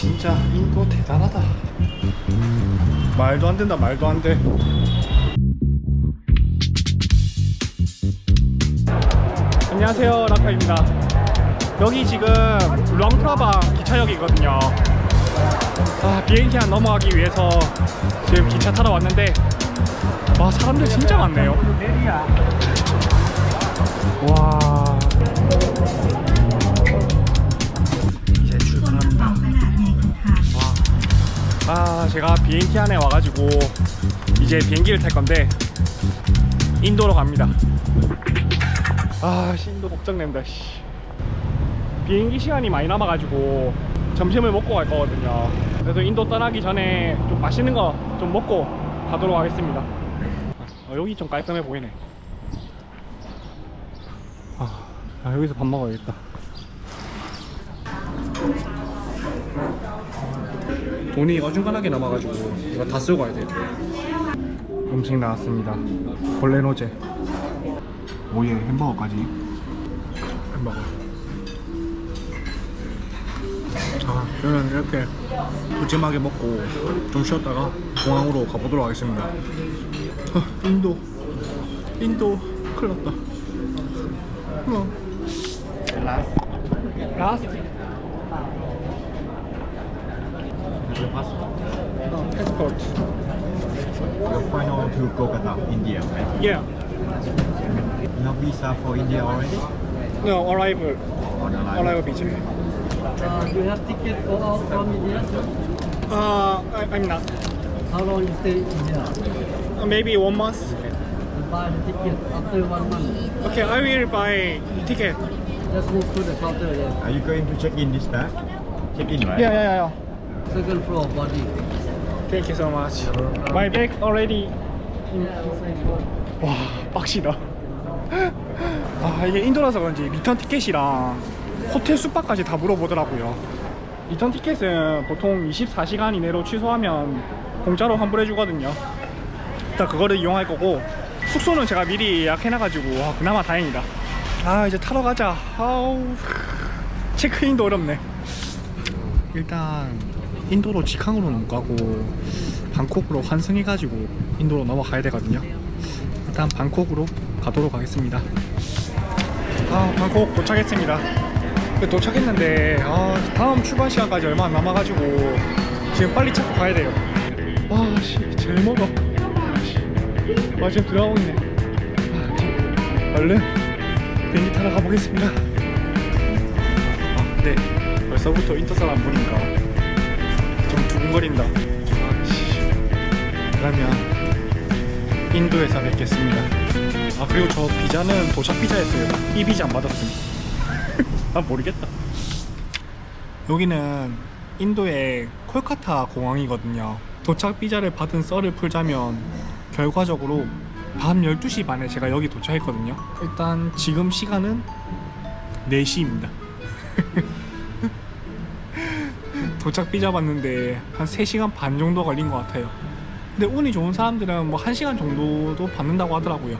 진짜 인도 대단하다. 말도 안 된다, 말도 안 돼. 안녕하세요, 라카입니다. 여기 지금 랑프라방 기차역이거든요. 아, 비행기 안 넘어가기 위해서 지금 기차 타러 왔는데, 와, 사람들 진짜 많네요. 제가 비행기 안에 와가지고 이제 비행기를 탈 건데 인도로 갑니다. 아, 씨, 인도 걱정된다. 씨. 비행기 시간이 많이 남아가지고 점심을 먹고 갈 거거든요. 그래서 인도 떠나기 전에 좀 맛있는 거 좀 먹고 가도록 하겠습니다. 어, 여기 좀 깔끔해 보이네. 아, 아, 여기서 밥 먹어야겠다. 돈이 어중간하게 남아가지고 이거 다 쓰고 가야 돼요. 음식 나왔습니다. 볼레노제. 오예 햄버거까지. 햄버거. 자, 그러면 이렇게 푸짐하게 먹고 좀 쉬었다가 공항으로 가보도록 하겠습니다. 아, 인도, 인도 큰일 났다. 어. 라스트. Your passport? Oh, passport. You're final to Kolkata, India, right? Yeah. No visa for India already? No, arrival. On arrival. Arrival visa. Uh, you have ticket for all from India? Uh, I, I'm not. How long you stay in India? Uh, maybe one month. You buy the ticket after one month. Okay, I will buy the ticket. Just move to the counter. Yeah. Are you going to check in this bag? Check in, right? Yeah, yeah. yeah. Second floor body. yeah. Thank you so much. My bag already. in- 와, 빡시다. 아, 이게 인도라서 그런지 리턴 티켓이랑 호텔 숙박까지 다 물어보더라고요. 리턴 티켓은 보통 24시간 이내로 취소하면 공짜로 환불해주거든요. 일단 그거를 이용할 거고 숙소는 제가 미리 예약해놔가지고 와, 그나마 다행이다. 아 이제 타러 가자. 아우 체크인도 어렵네. 일단 인도로 직항으로는 못 가고 방콕으로 환승해가지고 인도로 넘어가야 되거든요. 일단 방콕으로 가도록 하겠습니다. 아 방콕 도착했습니다. 근데 도착했는데 아, 다음 출발 시간까지 얼마 안 남아가지고 지금 빨리 찾고 가야 돼요. 와씨 제일 멀어. 와 지금 들어가고 있네. 아, 얼른 비행기 타러 가보겠습니다. 아 근데 벌써부터 인도 사람 보니까 좀 두근거린다. 그러면 인도에서 뵙겠습니다. 아 그리고 저 비자는 도착 비자였어요. 이 비자 안 받았습니다. 아 모르겠다. 여기는 인도의 콜카타 공항이거든요. 도착 비자를 받은 썰을 풀자면 결과적으로 밤 12시 반에 제가 여기 도착했거든요. 일단 지금 시간은 4시입니다. 도착 비자 받는데 한 3시간 반 정도 걸린 것 같아요. 근데 운이 좋은 사람들은 뭐 1시간 정도도 받는다고 하더라고요.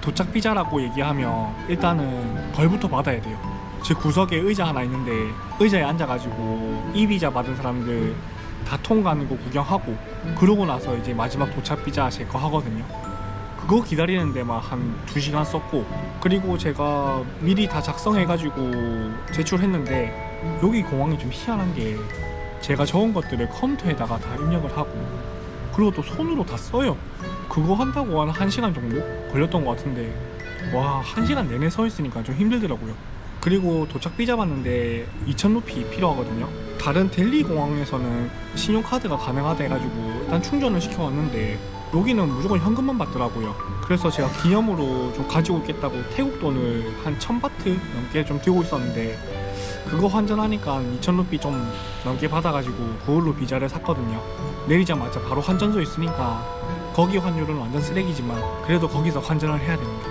도착 비자라고 얘기하면 일단은 벌부터 받아야 돼요. 제 구석에 의자 하나 있는데 의자에 앉아가지고 이 비자 받은 사람들 다 통과하는 거 구경하고 그러고 나서 이제 마지막 도착 비자 제거 하거든요. 그거 기다리는데 막 한 2시간 썼고 그리고 제가 미리 다 작성해가지고 제출했는데 여기 공항이 좀 희한한 게 제가 적은 것들을 컴퓨터에다가 다 입력을 하고 그리고 또 손으로 다 써요. 그거 한다고 한 1시간 정도 걸렸던 것 같은데 와 1시간 내내 서 있으니까 좀 힘들더라고요. 그리고 도착 비자 받는데 2,000루피 필요하거든요. 다른 델리 공항에서는 신용카드가 가능하다 해가지고 일단 충전을 시켜왔는데 여기는 무조건 현금만 받더라고요. 그래서 제가 기념으로 좀 가지고 있겠다고 태국 돈을 한 1000바트 넘게 좀 들고 있었는데 그거 환전하니까 2000루피 좀 넘게 받아가지고 그걸로 비자를 샀거든요. 내리자마자 바로 환전소 있으니까 거기 환율은 완전 쓰레기지만 그래도 거기서 환전을 해야 됩니다.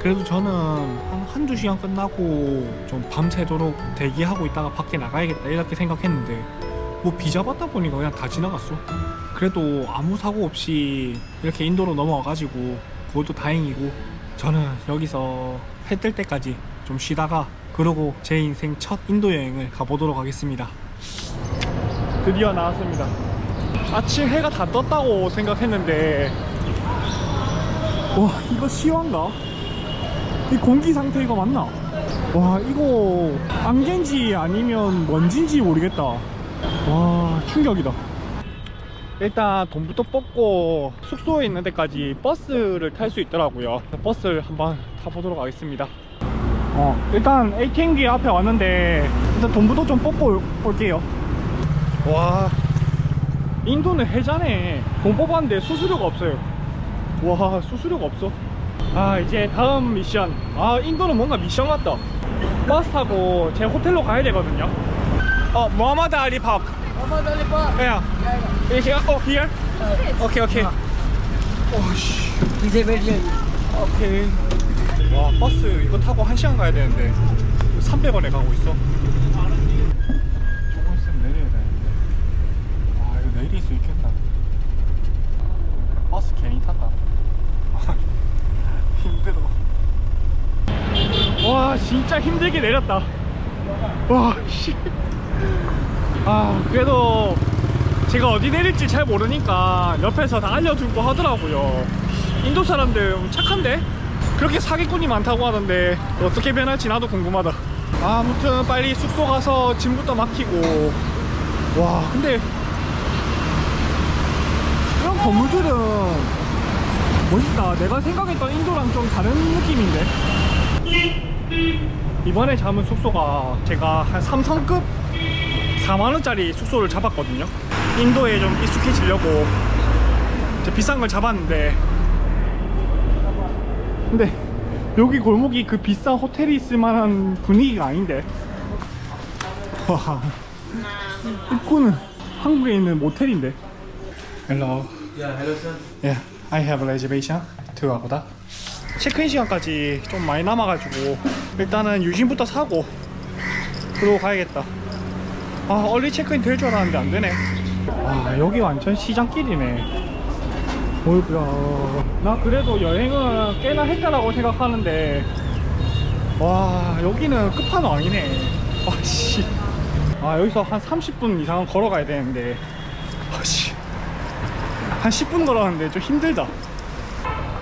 그래도 저는 한 한두 시간 끝나고 좀 밤새도록 대기하고 있다가 밖에 나가야겠다 이렇게 생각했는데 뭐 비자 받다 보니까 그냥 다 지나갔어. 그래도 아무 사고 없이 이렇게 인도로 넘어와가지고 그것도 다행이고 저는 여기서 해 뜰 때까지 좀 쉬다가 그러고 제 인생 첫 인도 여행을 가보도록 하겠습니다. 드디어 나왔습니다. 아침 해가 다 떴다고 생각했는데 와 이거 시원가? 이 공기 상태 이거 맞나? 와 이거 안개인지 아니면 먼지인지 모르겠다. 와 충격이다. 일단 돈부터 뽑고 숙소에 있는 데까지 버스를 탈 수 있더라고요. 버스를 한번 타보도록 하겠습니다. 어, 일단 ATM기 앞에 왔는데 일단 돈부터 좀 뽑고 올- 올게요. 와, 인도는 해자네. 돈 뽑았는데 수수료가 없어요. 와, 수수료가 없어. 아, 이제 다음 미션. 아, 인도는 뭔가 미션 같다. 버스 타고 제 호텔로 가야 되거든요. 어, 모하마드 알리 파크. Muhammad Ali Park. Yeah. Here? Oh, here? Okay, okay. a very 오케이. 와, 버스 이거 타고 1시간 가야 되는데 300원에 가고 있어. 조금 있으면 내려야 되는데. 와, 이거 내릴 수 있겠다. 버스 괜히 탔다. 힘들어. 와, 진짜 힘들게 내렸다. 와, 씨. 아, 그래도 제가 어디 내릴지 잘 모르니까 옆에서 다 알려주고 하더라고요. 인도 사람들 착한데? 그렇게 사기꾼이 많다고 하던데 어떻게 변할지 나도 궁금하다. 아, 아무튼 빨리 숙소 가서 짐부터 맡기고. 와, 근데 이런 건물들은 멋있다. 내가 생각했던 인도랑 좀 다른 느낌인데. 이번에 잡은 숙소가 제가 한 삼성급 4만원짜리 숙소를 잡았거든요. 인도에 좀 익숙해지려고 비싼 걸 잡았는데 근데 여기 골목이 그 비싼 호텔이 있을 만한 분위기가 아닌데. 와 입구는 한국에 있는 모텔인데. Hello. Yeah, hello sir. Yeah, I have a reservation to Agoda 체크인 시간까지 좀 많이 남아가지고 일단은 유심부터 사고 그러고 가야겠다. 아 얼리 체크인 될 줄 알았는데 안 되네. 아 여기 완전 시장길이네 어이구야 나 그래도 여행은 꽤나 했다라고 생각하는데 와 여기는 끝판왕이네. 아씨. 아 여기서 한 30분 이상은 걸어가야 되는데. 아씨. 한 10분 걸었는데 좀 힘들다.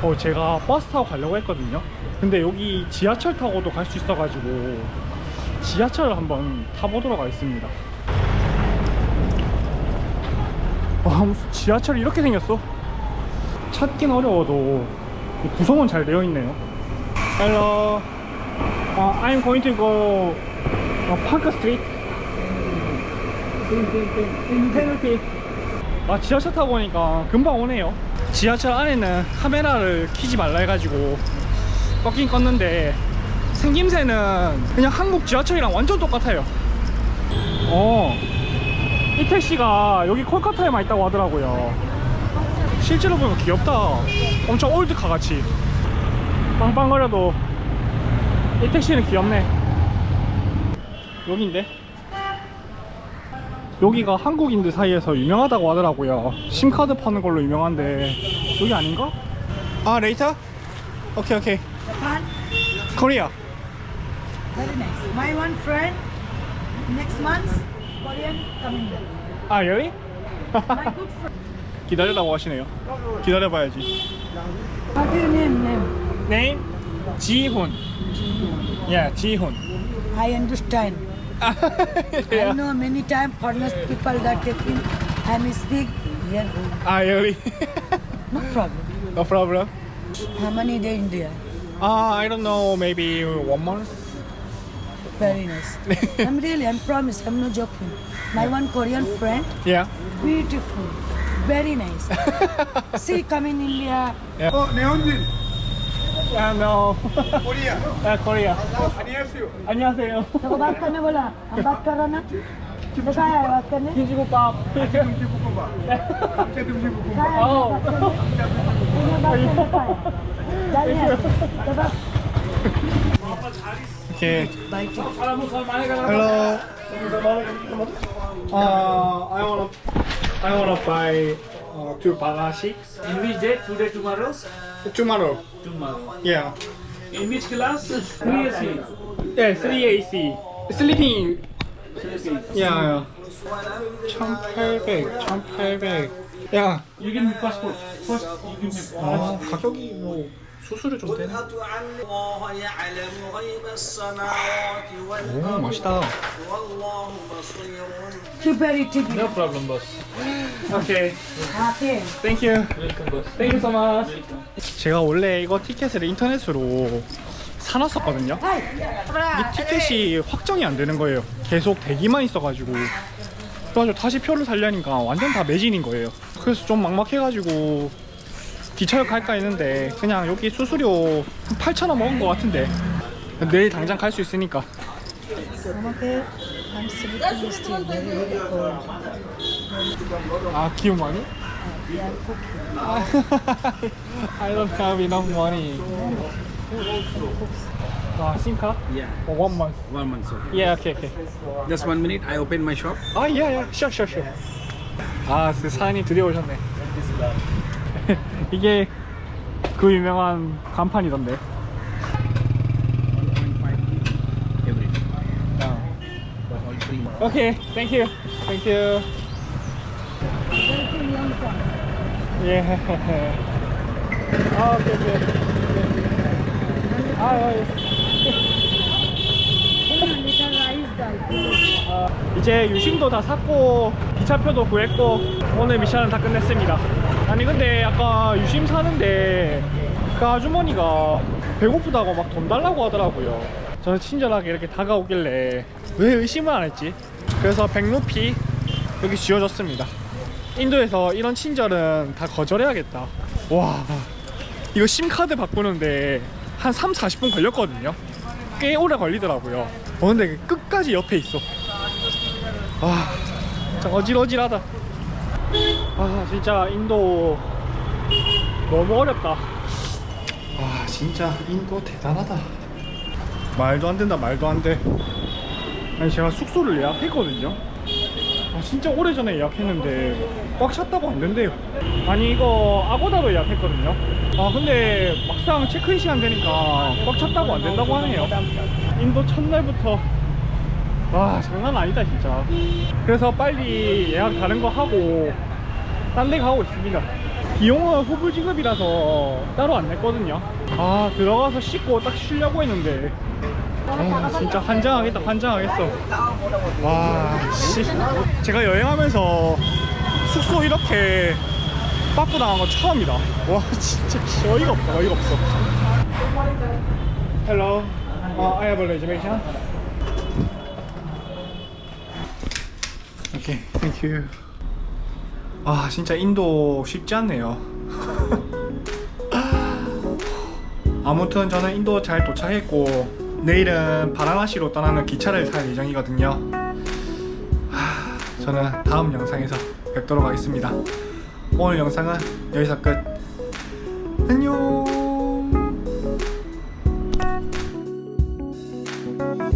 어 제가 버스 타고 가려고 했거든요. 근데 여기 지하철 타고도 갈 수 있어 가지고 지하철을 한번 타보도록 하겠습니다. 와 무슨 지하철이 이렇게 생겼어 찾긴 어려워도 이 구성은 잘 되어 있네요. Hello. uh, I'm going to go uh, Park Street. 페널티. 아 지하철 타고 오니까 금방 오네요. 지하철 안에는 카메라를 켜지 말라 해가지고 껐긴 껐는데 생김새는 그냥 한국 지하철이랑 완전 똑같아요. 어, 이 택시가 여기 콜카타에만 있다고 하더라고요 실제로 보면 귀엽다 엄청 올드카 같이 빵빵거려도 이 택시는 귀엽네 여긴데 여기가 한국인들 사이에서 유명하다고 하더라고요 심카드 파는 걸로 유명한데 여기 아닌가? 아 레이터? 오케이 오케이 Japan, 코리아 very nice. My one friend, next month, Korean coming there. 아 여기? My good friend. 기다리라고 하시네요 기다려봐야지 What do you name? Name. name? 지훈 yeah 지훈 I understand. I yeah. know many times foreigners people that taking and speak here. 아 여기 No problem. no problem How many day in there? Uh, I don't know, maybe one month. Very nice. I'm really, I'm promise, I'm not joking. My one Korean friend, Yeah. beautiful, very nice. See, come in India. Oh, Neonjin. Yeah, no. Korea. yeah, Korea. 안녕하세요. 안녕하세요. देखो बात करने बोला हम बात कर रहे ना देखा है बात करने 김치국밥. tum지 볶음밥. 감자 tum지 볶음밥. देखा है Oh. बात करने इन्हें बात करने का है चलिए देखो Okay. Bike Hello. Uh, I wanna, I wanna buy uh, two bagashi. In which date? Today, tomorrow? Tomorrow. Tomorrow. Yeah. In which class? Three AC. Yeah, 3 AC. Sleeping. Yeah, yeah. 1800, 1800. 야, You give me passport. First, you give me 아, 가격이 뭐 수술을 좀 떼네. 오 맛있다. Too very chicken. No problem boss. Okay. Okay. Thank you. Thank you so much. 제가 원래 이거 티켓을 인터넷으로 사놨었거든요. 이 티켓이 확정이 안 되는 거예요. 계속 대기만 있어가지고. 그래서 다시 표를 살려니까 완전 다 매진인 거예요. 그래서 좀 막막해가지고 기차역 갈까 했는데 그냥 여기 수수료 8,000원 먹은 것 같은데 내일 당장 갈 수 있으니까. 아 기운 많이? I don't have enough money. 아 싱카? Yeah, For one month. one month. So Yeah, okay, okay. just one minute. I open my shop. 아, yeah, yeah, sure, sure, sure. 아, 그 사장님 드디어 오셨네. 이게 그 유명한 간판이던데. 1.5 every day. 아. All three months. 오케이, thank. 예. 아, 오케이, 오케이. 아, 아, 예. 아, 이제 유심도 다 샀고 기차표도 구했고 오늘 미션은 다 끝냈습니다 아니 근데 아까 유심 사는데 그 아주머니가 배고프다고 막 돈 달라고 하더라고요. 저는 친절하게 이렇게 다가오길래 왜 의심을 안 했지? 그래서 100루피 여기 지어줬습니다. 인도에서 이런 친절은 다 거절해야겠다. 와 이거 심카드 바꾸는데 한 3, 40분 걸렸거든요. 꽤 오래 걸리더라고요. 어 근데 끝까지 옆에 있어. 아 진짜 어질어질하다 아 진짜 인도 너무 어렵다. 아 진짜 인도 대단하다. 말도 안 된다 말도 안돼. 아니 제가 숙소를 예약했거든요. 아 진짜 오래전에 예약했는데 꽉 찼다고 안 된대요. 아니 이거 아고다로 예약했거든요. 아 근데 막상 체크인 시간 되니까 꽉 찼다고 안 된다고 하네요. 인도 첫날부터. 와 장난 아니다 진짜. 그래서 빨리 예약 다른 거 하고 딴 데 가고 있습니다. 비용은 후불 지급이라서 따로 안 냈거든요. 아 들어가서 씻고 딱 쉬려고 했는데. 아, 진짜 환장하겠다 환장하겠어. 와 씨. 제가 여행하면서 숙소 이렇게 빠꾸 당한 거 처음이다. 와 진짜 씨, 어이가 없다 어이가 없어. Hello. uh, I have a reservation. 오케이 땡큐 아 진짜 인도 쉽지 않네요. 아무튼 저는 인도 잘 도착했고 내일은 바라나시로 떠나는 기차를 탈 예정이거든요. 하, 저는 다음 영상에서 뵙도록 하겠습니다. 오늘 영상은 여기서 끝